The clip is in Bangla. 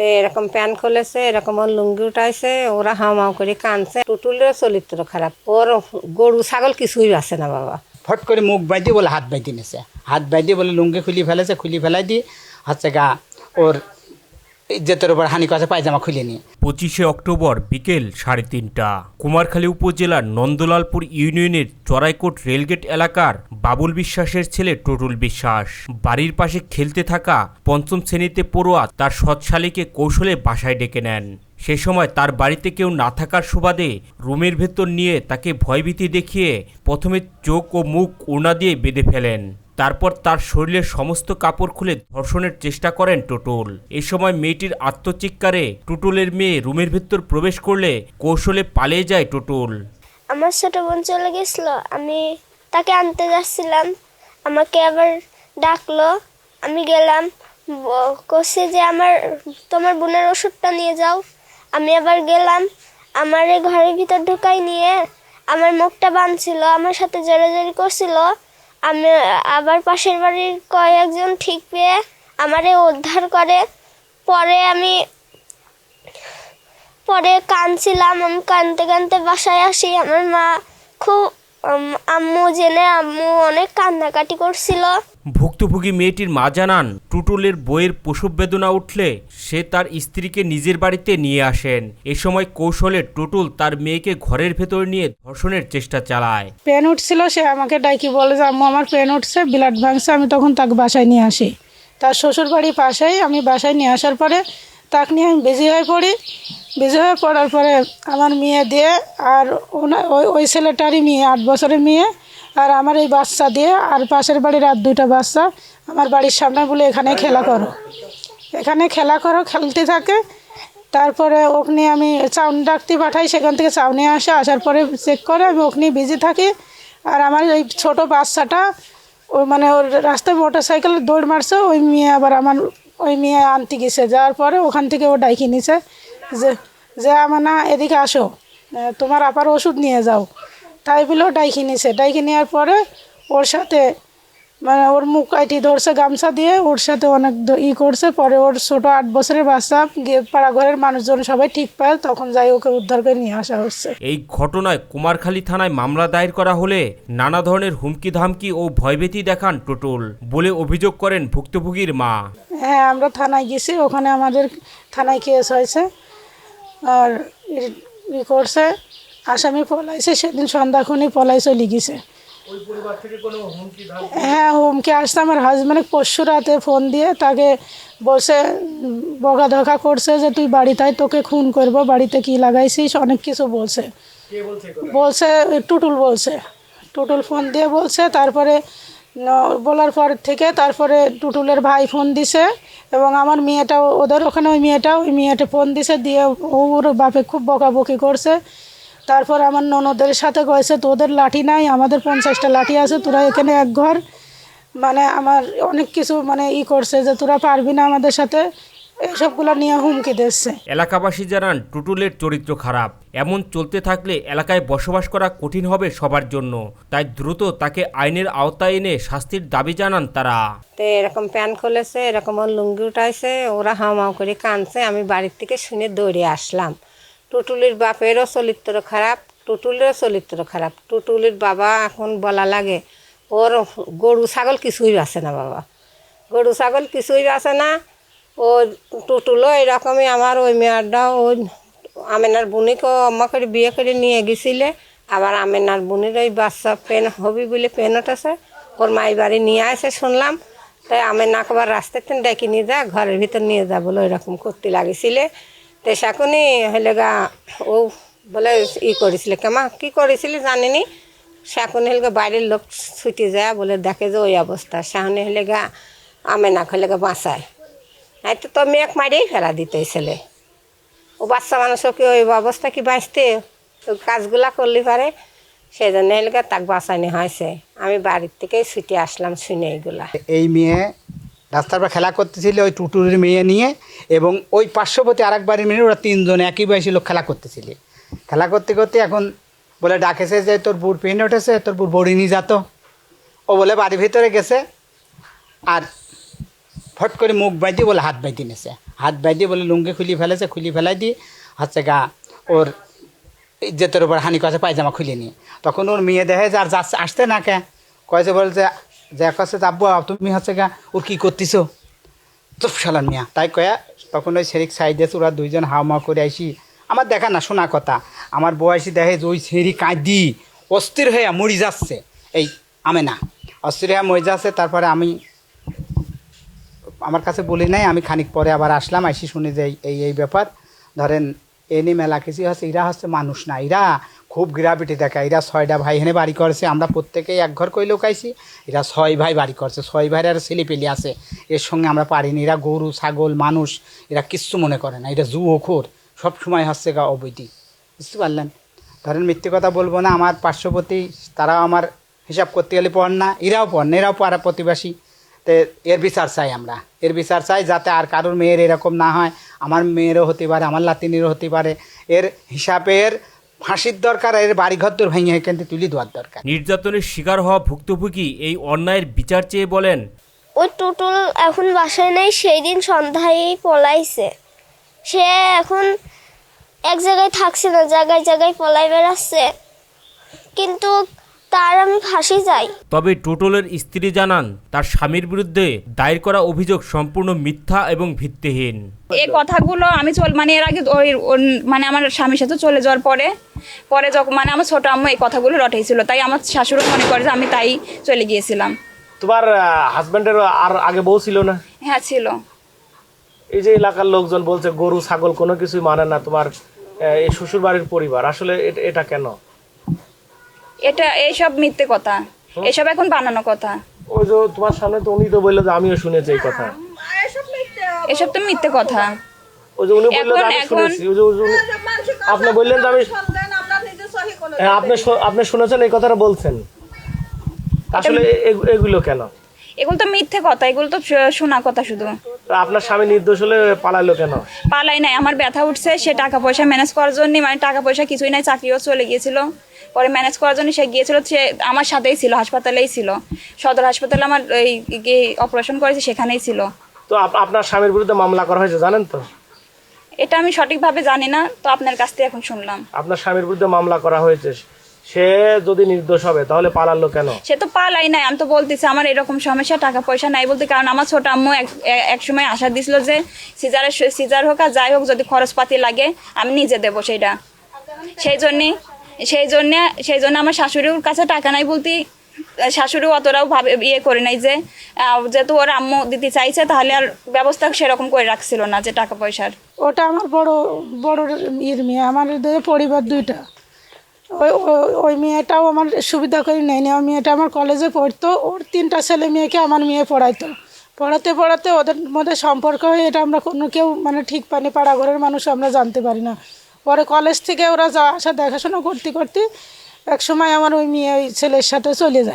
তো এরকম প্যান খুলেছে, এরকম ওর লুঙ্গি উঠাইছে, ওরা হাওমাও করে কানছে। টুটুলের চরিত্র খারাপ, ওর গরু ছাগল কিছুই আছে না বাবা। ফট করে মুখ বাইদি বলে হাত বাইদি নিছে। হাত বাইদি বলে লুঙ্গি খুলি ফেলেছে, খুলি ফেলাই দিয়ে হচ্ছে গা ওর ইজ্জতের উপর হানি কাছে পায়জামা খুলে নিয়ে পঁচিশে অক্টোবর বিকেল সাড়ে তিনটা। কুমারখালী উপজেলার নন্দলালপুর ইউনিয়নের চড়াইকোট রেলগেট এলাকার বাবুল বিশ্বাসের ছেলে টুটুল বিশ্বাস। বাড়ির পাশে খেলতে থাকা পঞ্চম শ্রেণীতে পড়ুয়া তার সৎশালীকে কৌশলে বাসায় ডেকে নেন। সে সময় তার বাড়িতে কেউ না থাকার সুবাদে রুমের ভেতর নিয়ে তাকে ভয়ভীতি দেখিয়ে প্রথমে চোখ ও মুখ ওড়না দিয়ে বেঁধে ফেলেন। তারপর তার শরীরের সমস্ত কাপড় খুলে ধর্ষণের চেষ্টা করেন টুটুল। এ সময় মেয়েটির আত্মচিৎকারে টুটুলের মেয়ে রুমের ভেতর প্রবেশ করলে কৌশলে পালিয়ে যায় টুটুল। আমার ছোট বোন চলে গেছিল, আমি তাকে আনতে যাচ্ছিলাম। আমাকে আবার ডাকলো, আমি গেলাম কষে যে আমার, তোমার বোনের ওষুধটা নিয়ে যাও। আমি আবার গেলাম, আমার এই ঘরের ভিতর ঢুকাই নিয়ে আমার মুখটা বাঁধছিল, আমার সাথে জড়াজড়ি করছিল। আমি আবার পাশের বাড়ির কয়েকজন ঠিক পেয়ে আমারে উদ্ধার করে। পরে আমি, পরে কাঁদছিলাম, আমি কাঁদতে কাঁদতে বাসায় আসি। আমার মা খুব আম্মু জেনে আম্মু অনেক কান্নাকাটি করছিল। ভুক্তভোগী মেয়েটির মা জানান, টুটুলের বইয়ের প্রসব বেদনা উঠলে সে তার স্ত্রীকে নিজের বাড়িতে নিয়ে আসেন। এ সময় কৌশলে টুটুল তার মেয়েকে ঘরের ভেতর নিয়ে ধর্ষণের চেষ্টা চালায়। পেন উঠছিল, সে আমাকে ডাকি বলে যে, আম্মু, আমার পেন উঠছে ব্লাড ভাঙছে, আমি তখন তাকে বাসায় নিয়ে আসি। তার শ্বশুর বাড়ি পাশেই আমি বাসায় নিয়ে আসার পরে তাকে নিয়ে আমি বেজি হয়ে পড়ি। বেজি হয়ে পড়ার পরে আমার মেয়ে দিয়ে আর ওই ছেলেটারই মেয়ে, আট বছরের মেয়ে। আর আমার এই বাচ্চা দিয়ে, আর পাশের বাড়ির আর দুইটা বাচ্চা, আমার বাড়ির সামনে বলে এখানে খেলা করো। এখানে খেলা করো, খেলতে থাকে। তারপরে ওখানে আমি চাউনি ডাকতে পাঠাই, সেখান থেকে চাউনি আসে, আসার পরে চেক করে, আমি ওখানে বিজি থাকি। আর আমার ওই ছোট বাচ্চাটা ওই মানে ওর রাস্তায় মোটর সাইকেলে দৌড় মারছে, ওই মেয়ে আবার আমার, ওই মেয়ে আনতে গেছে। যাওয়ার পরে ওখান থেকে ও ডাইকে নিছে যে যে আমার না, এদিকে আসো। তোমার আপার ওষুধ নিয়ে যাও। তাই বলেও ডাইকে নিছে। ডাইকে নেওয়ার পরে ওর সাথে মানে ওর মুখ কাইটি ধরছে গামছা দিয়ে ওর সাথে অনেক ই করছে। পরে ওর ছোট আট বছরের বাচ্চা গিয়ে পাড়াঘরের মানুষজন সবাই ঠিক পায় তখন যাই ওকে উদ্ধার করে নিয়ে আসা হচ্ছে। এই ঘটনায় কুমারখালী থানায় মামলা দায়ের করা হলে নানা ধরনের হুমকি ধামকি ও ভয়ভীতি দেখান টুটুল বলে অভিযোগ করেন ভুক্তভোগীর মা। হ্যাঁ আমরা থানায় গেছি ওখানে আমাদের থানায় কেস হয়েছে আর ই করছে। আসামি পলাইছে সেদিন সন্ধ্যাক্ষণই পলাই চলে হ্যাঁ হুমকি আসছে আমার হাজব্যান্ড পরশু রাতে ফোন দিয়ে তাকে বসে বকা ধকা করছে যে তুই আয়, তোকে খুন করব বাড়িতে কি লাগাইছিস? অনেক কিছু বলছে। বলছে টুটুল বলছে। টুটুল ফোন দিয়ে বলছে তারপরে বলার পর থেকে তারপরে টুটুলের ভাই ফোন দিছে এবং আমার মেয়েটাও ওদের ওখানে ওই মেয়েটাও ওই মেয়েটা ফোন দিছে দিয়ে ওর বাপে খুব বকাবকি করছে। তারপর আমার ননদের সাথে কয়েছে তোদের লাঠি নাই আমাদের পঞ্চাশটা লাঠি আছে তোরা এখানে এক ঘর। মানে আমার অনেক কিছু মানে ই করছে যে তোরা পারবি না আমাদের সাথে এসবগুলো নিয়ে হুমকি দিচ্ছে। এলাকাবাসী জানান টুটুলের চরিত্র খারাপ। এমন চলতে থাকলে এলাকায় বসবাস করা কঠিন হবে সবার জন্য। তাই দ্রুত তাকে আইনের আওতায় এনে শাস্তির দাবি জানান তারা। তো এরকম প্যান খুলেছে এরকম লুঙ্গি উঠাইছে ওরা হাওমাও করে কানছে আমি বাড়ির থেকে শুনে দৌড়ে আসলাম। টুটুলির বাপেরও চরিত্র খারাপ, টুটুলেরও চরিত্র খারাপ। টুটুলির বাবা এখন বলা লাগে, ওর গরু, ছাগল কিছুই আছে না বাবা। গরু, ছাগল কিছুই আছে না। ও টুটুলও এরকমই, আমার ওই মেয়ারটাও ওই আমেনার বুনিকেও আম্মা করে বিয়ে করে নিয়ে গেছিলে। আবার আমেনার বুনির ওই বাচ্চা পেন, হবি বলে পেন উঠেছে ওর মাই বাড়ি নিয়ে আসে শুনলাম। তাই আমেনাকে আবার রাস্তাতে ডেকে নিয়ে যা, ঘরের ভিতর নিয়ে যা বলে ওইরকম করতে লাগিছিলে তো সেখনই হলে গা, ও বলে ই করেছিলে। কেমা কী করেছিলি জানিনি? শাকুনি হলে বাইরের লোক ছুটে যায়, বলে দেখে যে ওই অবস্থা। সেখানে হলে গা আমেনা হলে গা বাঁচায়। নাই তো তো মেঘ মারিয়েই ফেলা দিত ছেলে। ও বাচ্চা মানুষও কি ওই অবস্থা কি বাঁচতে? তো কাজগুলা করলে পারে। সেই জন্য এলাকা তাক বাঁচানি হয়েছে। আমি বাড়ির থেকেই ছুটে আসলাম শুনে এইগুলা। এই মেয়ে রাস্তার পর খেলা করতেছিল ওই টুটুরের মেয়ে নিয়ে এবং ওই পার্শ্ববর্তী আরেক বাড়ির মেয়ে, ওরা তিনজন একই বয়সী লোক খেলা করতেছিল। খেলা করতে করতে এখন বলে ডাকেছে যে, তোর বুড় পেনে উঠেছে, তোর বুড় বড়ি নিয়ে যাতো ও বলে, বাড়ির ভিতরে গেছে। আর ফট করে মুখ বাইতে বলে হাত বাইতে নিছে। হাত বাইয়ে বলে লুঙ্গি খুলি ফেলেছে, খুলি ফেলাই দিয়ে হচ্ছে গা ওর ইজ্জতের উপর হানি কাছে পায়জামা খুলে নিয়ে। তখন ওর মেয়ে দেখে যে, আর যাচ্ছে আসতে না কে কয়েছে বলছে যে কাছে আব্বু, তুমি হচ্ছে গা ওর কী করতিছো? চুপ শালান মিয়া, তাই কয়া, তখন ওই শেরিক সাইডে ওরা দুইজন হাওমা করে আইসি। আমার দেখা না, শোনা কথা। আমার বয়সী দেখে যে ওই শেরি কাঁদি, অস্থির হয়ে মরি যাচ্ছে। এই, আমি না। অস্থির হয়ে মরে যাচ্ছে, তারপরে আমি, আমার কাছে বলি নাই, আমি খানিক পরে আবার আসলাম, আইসি শুনে যে এই- এই ব্যাপার। ধরেন এনি মেলা কিছু হচ্ছে এরা হচ্ছে মানুষ না। এরা খুব গ্রাভিটি দেখা, এরা ছয়টা ভাই হেনে বাড়ি করছে, আমরা প্রত্যেকেই এক ঘর কইলেও খাইছি এরা ছয় ভাই বাড়ি করছে, ছয় ভাইয়ের আর ছেলে পেলে আছে, এর সঙ্গে আমরা পারিনি, এরা গরু, ছাগল, মানুষ, এরা কিচ্ছু মনে করে না, এটা জু ওখোর সব সময় হচ্ছে গা অবৈধি, বুঝতে পারলেন? ধরেন মিথ্যে কথা বলব না, আমার পার্শ্ববর্তী, তারাও আমার হিসাব করতে গেলে পড় না, এরাও পড় না, এরাও পাড়া প্রতিবাসী তো এর বিচার চাই আমরা, এর বিচার চাই যাতে আর কারোর মেয়ের এরকম না হয়, আমার মেয়েরও হতে পারে, আমার লাতিনিরও হতে পারে, এর হিসাবের ফাঁসির দরকার এর বাড়িঘর তোর ভেঙে এখান থেকে তুলি দেওয়ার দরকার। নির্যাতনের শিকার হওয়া ভুক্তভোগী এই অন্যায়ের বিচার চেয়ে বলেন ওই টুটুল এখন বাসায় নেই সেই দিন সন্ধ্যায় পলাইছে। সে এখন এক জায়গায় থাকছে না জায়গায় জায়গায় পলাই বেড়াচ্ছে। কিন্তু তার আমি ফাঁসি যাই তবে টোটলের স্ত্রী জানান তার স্বামীর বিরুদ্ধে দায়ের করা অভিযোগ সম্পূর্ণ মিথ্যা এবং ভিত্তিহীন। এই কথাগুলো আমি চল মানে এর আগে ওই মানে আমার স্বামীর সাথে চলে যাওয়ার পরে পরে যখন মানে আমার ছোট আম্মু এই কথাগুলো রটাইছিল। তাই আমার শাশুড়ি মনে করে যে আমি তাই চলে গিয়েছিলাম। তোমার হাজব্যান্ডের আর আগে বউ ছিল না? হ্যাঁ ছিল। এই যে এলাকার লোকজন বলছে গরু ছাগল কোনো কিছুই মানে না তোমার এই শ্বশুর বাড়ির পরিবার। আসলে এটা- এটা কেন? এটা এইসব মিথ্যে কথা। এসব এখন বানানো কথা। ওই যে তোমার সামনে তো উনি তো বলল যে আমিও শুনেছি এই কথা। এসব তো মিথ্যে কথা। ওই যে উনি বলল আমি শুনেছি। ওই যে- উনি- আপনি বললেন যে আমি হ্যাঁ, আপনি শু- আপনি শুনেছেন এই কথাটা বলছেন। আসলে এগুলো কেন? এগুলো তো মিথ্যে কথা এগুলো তো শোনা কথা শুধু। আপনার স্বামী নির্দোষ হলে পালাইলো কেন? পালাই নাই আমার ব্যথা উঠছে সে টাকা পয়সা ম্যানেজ করার জন্য মানে টাকা পয়সা কিছুই নাই চাকরিও চলে গিয়েছিল। পরে ম্যানেজ করার জন্য সে গিয়েছিল সে আমার সাথেই ছিল হাসপাতালেই ছিল। সদর হাসপাতালে আমার এই অপারেশন করেছে সেখানেই ছিল। তো আপ- আপনার স্বামীর বিরুদ্ধে মামলা করা হয়েছে জানেন তো? এটা আমি সঠিকভাবে জানি না তো আপনার কাছ থেকে এখন শুনলাম। আপনার স্বামীর বিরুদ্ধে মামলা করা হয়েছে সে যদি নির্দোষ হবে তাহলে পালালো কেন? সে তো পালাই নাই আমি তো বলতেছি আমার এরকম সমস্যা টাকা পয়সা নাই বলতে কারণ আমার ছোট আম্মু এক সময় আশা দিছিল যে সিজারের সিজার হোক আর যাই হোক যদি খরচপাতি লাগে আমি নিজে দেবো সেইটা। সেই জন্যে সেই জন্যে সেই জন্য আমার শাশুড়ির কাছে টাকা নাই বলতে শাশুড়ি অতটাও ভাবে ইয়ে করে নাই যে যেহেতু ওর আম্মু দিতে চাইছে তাহলে আর ব্যবস্থা সেরকম করে রাখছিল না যে টাকা পয়সার। ওটা আমার বড় বড় ইয়ের মেয়ে আমার পরিবার দুইটা। ওই, ওই- মেয়েটাও আমার সুবিধা করে নেয়নি। ওই মেয়েটা আমার কলেজে পড়তো, ওর তিনটা ছেলে মেয়েকে আমার মেয়ে পড়াইতো। পড়াতে পড়াতে ওদের মধ্যে সম্পর্ক হয়ে এটা আমরা কোনো কেউ মানে ঠিক পানি পাড়াঘরের মানুষ আমরা জানতে পারি না। পরে কলেজ থেকে ওরা যা আসা দেখাশোনা করতে করতে এক সময় আমার ওই মেয়ে, ওই ছেলের সাথে চলে যায়।